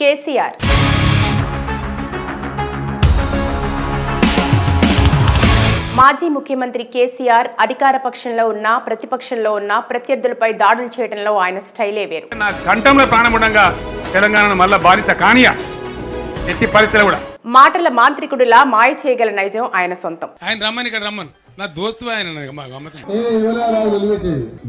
కేసీఆర్. మాజీ ముఖ్యమంత్రి కేసీఆర్ అధికార పక్షంలో ఉన్న ప్రతిపక్షంలో ఉన్న ప్రత్యర్థులపై దాడులు చేయడంలో ఆయన స్టైలే వేరు. నా కంఠంలో ప్రాణముండంగా తెలంగాణను మళ్ళా బాధిత కానియా? ఎట్టి పరిస్థితులు కూడా. మాటల మాంత్రికుడిలా మాయ చేయగల నైజం ఆయన సొంతం. ఆయన రమ్మని ఇక్కడ రమ్మను. నా దోస్తు ఆయన మా గమ్మతం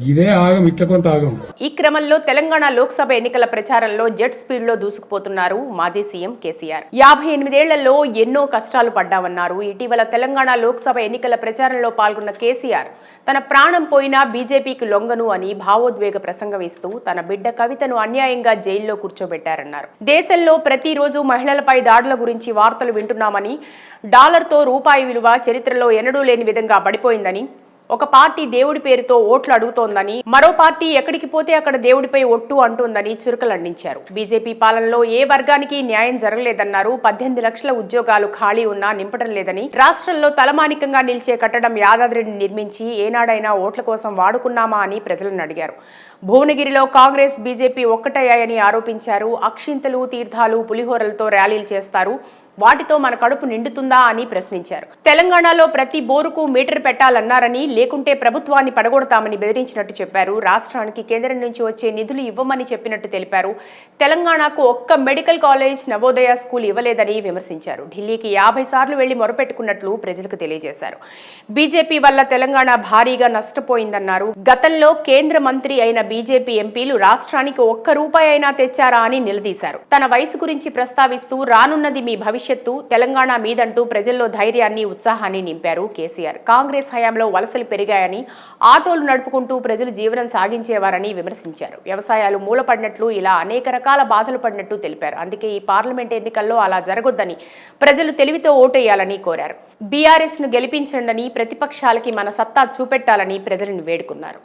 ఇదే ఆగం ఇట్ల కొంత ఆగం. ఈ క్రమంలో తెలంగాణ లోక్సభ ఎన్నికల ప్రచారంలో జెట్ స్పీడ్లో దూసుకుపోతున్నారు మాజీ సీఎం కేసీఆర్. యాభై ఎనిమిదేళ్ళలో ఎన్నో కష్టాలు పడ్డామన్నారు. ఇటీవల తెలంగాణ లోక్సభ ఎన్నికల ప్రచారంలో పాల్గొన్న కేసీఆర్ తన ప్రాణం పోయినా బీజేపీకి లొంగను అని భావోద్వేగ ప్రసంగం ఇస్తూ తన బిడ్డ కవితను అన్యాయంగా జైల్లో కూర్చోబెట్టారన్నారు. దేశంలో ప్రతిరోజు మహిళలపై దాడుల గురించి వార్తలు వింటున్నామని డాలర్తో రూపాయి విలువ చరిత్రలో ఎన్నడూ లేని విధంగా పడిపోయిందని ఒక పార్టీ దేవుడి పేరుతో ఓట్లు అడుగుతోందని మరో పార్టీ ఎక్కడికి పోతే అక్కడ దేవుడిపై ఒట్టు అంటోందని చురకలండించారు. బీజేపీ పాలనలో ఏ వర్గానికి న్యాయం జరగలేదన్నారు. పద్దెనిమిది లక్షల ఉద్యోగాలు ఖాళీ ఉన్నా నింపడం లేదని రాష్ట్రంలో తలమానికంగా నిలిచే కట్టడం యాదాద్రిని నిర్మించి ఏనాడైనా ఓట్ల కోసం వాడుకున్నామా అని ప్రజలను అడిగారు. భువనగిరిలో కాంగ్రెస్ బీజేపీ ఒక్కటయ్యాయని ఆరోపించారు. అక్షింతలు తీర్థాలు పులిహోరలతో ర్యాలీలు చేస్తారు. వాటితో మన కడుపు నిండుతుందా అని ప్రశ్నించారు. తెలంగాణలో ప్రతి బోరుకు మీటర్ పెట్టాలన్నారని లేకుంటే ప్రభుత్వాన్ని పడగొడతామని బెదిరించినట్టు చెప్పారు. రాష్ట్రానికి కేంద్రం నుంచి వచ్చే నిధులు ఇవ్వమని చెప్పినట్టు తెలిపారు. తెలంగాణకు ఒక్క మెడికల్ కాలేజ్ నవోదయ స్కూల్ ఇవ్వలేదని విమర్శించారు. ఢిల్లీకి యాభై సార్లు వెళ్ళి మొరపెట్టుకున్నట్లు ప్రజలకు తెలియజేశారు. బీజేపీ వల్ల తెలంగాణ భారీగా నష్టపోయిందన్నారు. గతంలో కేంద్ర మంత్రి అయిన బీజేపీ ఎంపీలు రాష్ట్రానికి ఒక్క రూపాయి అయినా తెచ్చారా అని నిలదీశారు. తన వయసు గురించి ప్రస్తావిస్తూ రానున్నది మీ భవిష్యత్ భవిష్యత్తు తెలంగాణ మీదంటూ ప్రజల్లో ధైర్యాన్ని ఉత్సాహాన్ని నింపారు కేసీఆర్. కాంగ్రెస్ హయాంలో వలసలు పెరిగాయని ఆటోలు నడుపుకుంటూ ప్రజలు జీవనం సాగించేవారని విమర్శించారు. వ్యవసాయాలు మూలపడినట్లు ఇలా అనేక రకాల బాధలు పడినట్టు తెలిపారు. అందుకే ఈ పార్లమెంట్ ఎన్నికల్లో అలా జరగొద్దని ప్రజలు తెలివితో ఓటేయాలని కోరారు. బీఆర్ఎస్ను గెలిపించండని ప్రతిపక్షాలకి మన సత్తా చూపెట్టాలని ప్రజలను వేడుకున్నారు.